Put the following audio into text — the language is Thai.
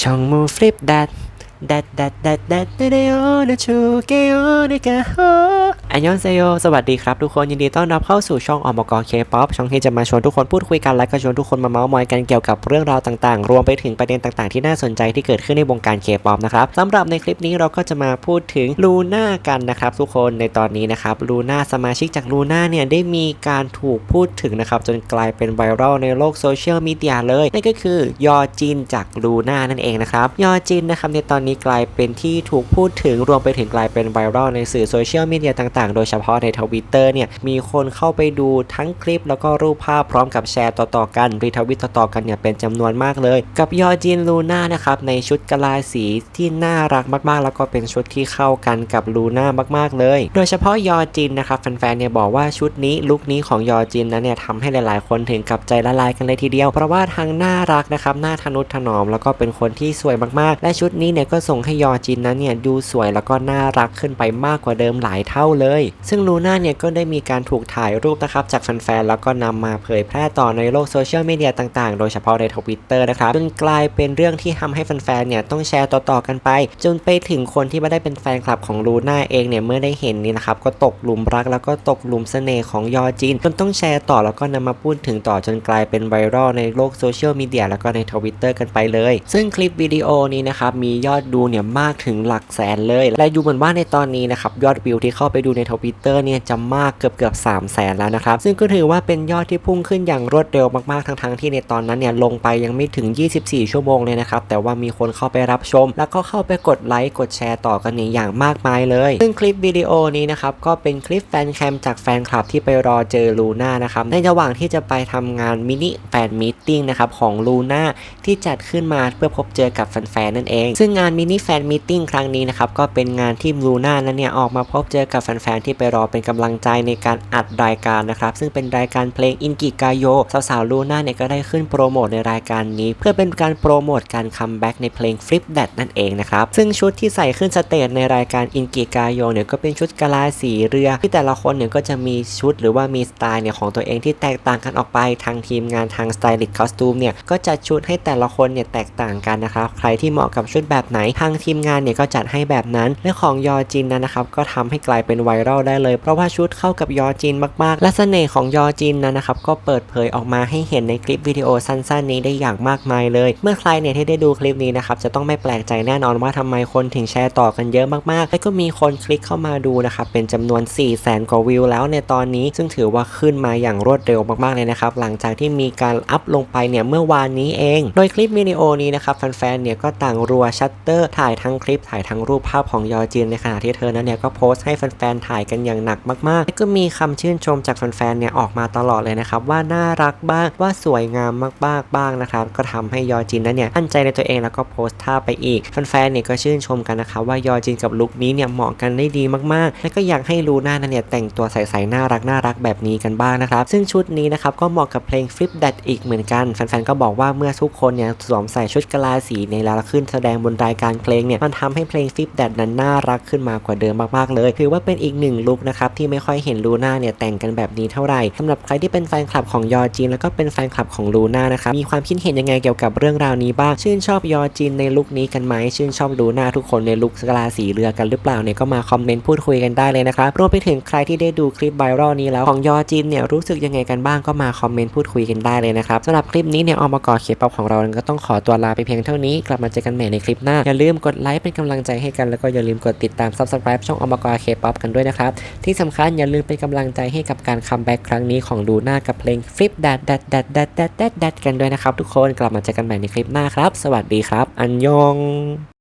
ช่องมูฟลิป ดัดดัดดัดดัดดเดโอนะชูเกโอนะกะโฮอันยองเซโยสวัสดีครับทุกคนยินดีต้อนรับเข้าสู่ช่องอมกรเคป๊อปช่องที่จะมาชวนทุกคนพูดคุยกันและก็ชวนทุกคนมาเมาส์มอยกันเกี่ยวกับเรื่องราวต่างๆ รวมไปถึงประเด็นต่างๆ ที่น่าสนใจที่เกิดขึ้นในวงการเคป๊อปนะครับสำหรับในคลิปนี้เราก็จะมาพูดถึงลูน่ากันนะครับทุกคนในตอนนี้นะครับลูน่าสมาชิกจากลูน่าเนี่ยได้มีการถูกพูดถึงนะครับจนกลายเป็นไวรัลในโลกโซเชียลมีเดียเลยนั่นก็คือยอจินจากลูน่านั่นเองนะครับยอจินนะครับในตอนนี้กลายเป็นที่ถูกพูดถึงรวมไปถึงกลายเป็นไวรัลในสื่อโซเชียลมีเดียต่างๆ โดยเฉพาะในทวิตเตอร์เนี่ยมีคนเข้าไปดูทั้งคลิปแล้วก็รูปภาพพร้อมกับแชร์ต่อๆกันรีทวิตต่อๆกันเนี่ยเป็นจำนวนมากเลย กับยอจินลูน่านะครับในชุดกะลาสีที่น่ารักมากๆ แล้วก็เป็นชุดที่เข้ากันกับลูน่ามากๆเลย โดยเฉพาะยอจินนะครับแฟนๆเนี่ยบอกว่าชุดนี้ลุคนี้ของยอจินนั้นเนี่ยทำให้หลายๆ คนถึงกับใจละลายกันเลยทีเดียว เพราะว่าทั้งน่ารักนะครับหน่าทนุถนอมแล้วก็เป็นคนที่สวยมากๆ และชุดนี้เนี่ยก็ส่งให้ยอจินนั้นเนี่ยดูสวยแล้วก็น่ารักขึ้นไปมากกว่าเดิมหลายเท่าเลย ซึ่งลูน่าเนี่ยก็ได้มีการถูกถ่ายรูปนะครับจากแฟนๆแล้วก็นำมาเผยแพร่ต่อในโลกโซเชียลมีเดียต่างๆ โดยเฉพาะในทวิตเตอร์นะครับจนกลายเป็นเรื่องที่ทำให้แฟนๆเนี่ยต้องแชร์ต่อๆกันไป จนไปถึงคนที่ไม่ได้เป็นแฟนคลับของลูน่าเองเนี่ยเมื่อได้เห็นนี่นะครับก็ตกหลุมรักแล้วก็ตกหลุมเสน่ห์ของยอจินจนต้องแชร์ต่อแล้วก็นำมาพูดถึงต่อจนกลายเป็นไวรัลในโลกโซเชียลมีเดียแล้วก็ในทวิตเตอร์กันไปเลย ซึ่งคลิปวิดีโอนี้นะครับมียอดดูเนี่ยมากถึงหลักแสนเลย และดูเหมือนว่าในตอนนี้นะครับยอดวิวที่เข้าไปดูในทวิตเตอร์เนี่ยจะมากเกือบเกือบ3 0 0แสนแล้วนะครับ ซึ่งก็ถือว่าเป็นยอดที่พุ่งขึ้นอย่างรวดเร็วมากๆ ทั้งๆที่ในตอนนั้นเนี่ยลงไปยังไม่ถึง 24 ชั่วโมงเลยนะครับ แต่ว่ามีคนเข้าไปรับชม แล้วก็เข้าไปกดไลค์กดแชร์ต่อกันเนี่ยอย่างมากมายเลย ซึ่งคลิปวิดีโอนี้นะครับก็เป็นคลิปแฟนแคมจากแฟนคลับที่ไปรอเจอลูน่านะครับในระหว่างที่จะไปทำงานมินิแฟนมีตติ้งนะครับของลูน่าที่จัดขึ้นมาเพื่อพบเจอกับแฟนๆนั่นเอง ซึ่งงานมินิแฟนมีตติ้งครั้งนี้นะครับ ก็เป็นงานที่ลูน่านั้นเนี่ย ออกมาพบเจอกับแฟนๆ ที่ไปรอเป็นกำลังใจในการอัดรายการนะครับ ซึ่งเป็นรายการเพลงอินกิกายโยสาวๆลูน่าเนี่ยก็ได้ขึ้นโปรโมทในรายการนี้ เพื่อเป็นการโปรโมทการคัมแบ็กในเพลง Flip That นั่นเองนะครับ ซึ่งชุดที่ใส่ขึ้นสเตจในรายการอินกิกายโยเนี่ยก็เป็นชุดกะลาสีเรือ ที่แต่ละคนเนี่ยก็จะมีชุดหรือว่ามีสไตล์เนี่ยของตัวเองที่แตกต่างกันออกไปทางทีมงานทางสไตลิสต์คอสตูมเนี่ยก็จัดชุดให้แต่ละคนเนี่ยแตกต่างกันนะครับใครที่เหมาะกับชุดแบบไหนทางทีมงานเนี่ยก็จัดให้แบบนั้นและของยอจินนั้นนะครับก็ทำให้กลายเป็นไวรัลได้เลย เพราะว่าชุดเข้ากับยอจินมากๆ และเสน่ห์ของยอจินนั้นนะครับก็เปิดเผยออกมาให้เห็นในคลิปวิดีโอสั้นๆ นี้ได้อย่างมากมายเลย เมื่อใครเนี่ยที่ได้ดูคลิปนี้นะครับจะต้องไม่แปลกใจแน่นอนว่าทำไมคนถึงแชร์ต่อกันเยอะมากๆ และก็มีคนคลิกเข้ามาดูนะครับเป็นจำนวน 4 0 0แสนกว่าวิวแล้วในตอนนี้ ซึ่งถือว่าขึ้นมาอย่างรวดเร็วมากๆเลยนะครับหลังจากที่มีการอัพลงไปเนี่ยเมื่อวานนี้เอง โดยคลิปวิดีโอนี้นะครับแฟนๆเนี่ยก็ต่างรัวชัตเตอร์ถ่ายทั้งคลิปถ่ายทั้งรูปภาพของยอจินในขณะที่เธอนั้นเนี่ยก็โพสต์ให้แฟนๆถ่ายกันอย่างหนักมากๆและก็มีคำชื่นชมจากแฟนๆเนี่ยออกมาตลอดเลยนะครับว่าน่ารักบ้างว่าสวยงามมากๆบ้างนะครับก็ทำให้ยอจินนั้นเนี่ยมั่นใจในตัวเองแล้วก็โพสต์ท่าไปอีกแฟนๆเนี่ยก็ชื่นชมกันนะครับว่ายอจินกับลุคนี้เนี่ยเหมาะกันได้ดีมากๆ และก็อยากให้ลูน่านั้นเนี่ยแต่งตัวใส่ๆน่ารักน่ารักแบบนี้กันบ้างนะครับ ซึ่งชุดนี้นะครับก็เหมาะกับเพลง Flip That อีกเหมือนกันแฟนๆก็บอกว่าเมื่อทุกคนเนี่ยสวมใส่ชุดกะลาสีในแล้วขึ้นแสดงบนรายการเพลงเนี่ยมันทำให้เพลง Flip That นั้นน่ารักขึ้นมากว่าเดิมมากๆเลยถือว่าเป็นอีกหนึ่งลุคนะครับที่ไม่ค่อยเห็นลูน่าเนี่ยแต่งกันแบบนี้เท่าไหร่สำหรับใครที่เป็นแฟนคลับของยอจินแล้วก็เป็นแฟนคลับของลูน่านะครับมีความคิดเห็นยังไงเกี่ยวกับเรื่องราวนี้บ้าง ชื่นชอบยอจินในลุคนี้กันไหมชื่นชอบลูน่าทุกคนในลุคกลาสีเรือกันหรือเปล่าเนี่ยก็มาคอมเมนต์พูดคุยกันได้เลยนะครับรวมไปถึงใครที่ได้ดูคลิปไวรัลนี้แล้วของยอจินเนี่ยรู้สึกยังไงกันบ้างก็มาคอมเมนต์พูดคุยกันได้เลยนะครับสำหรับคลิปนี้เนี่ยออกมกอเคป๊อปของเราก็ต้องขอตัวลาไปเพียงเท่านี้กลับมาเจอกันใหม่ในคลิปหน้าอยาลืมกดไลค์เป็นกำลังใจให้กันแล้วก็อย่าลืมกดติดตาม subscribe ช่องอมกเคป๊อปกันด้วยนะครับ ที่สำคัญอย่าลืมเป็นกำลังใจให้กับการคัมแบ็กครั้งนี้ของดูหน้ากับเพลง Flip That That That That That That That กันด้วยนะครับทุกคนกลับมาเจอกันใหม่ในคลิปหน้าครับ สวัสดีครับ อันยอง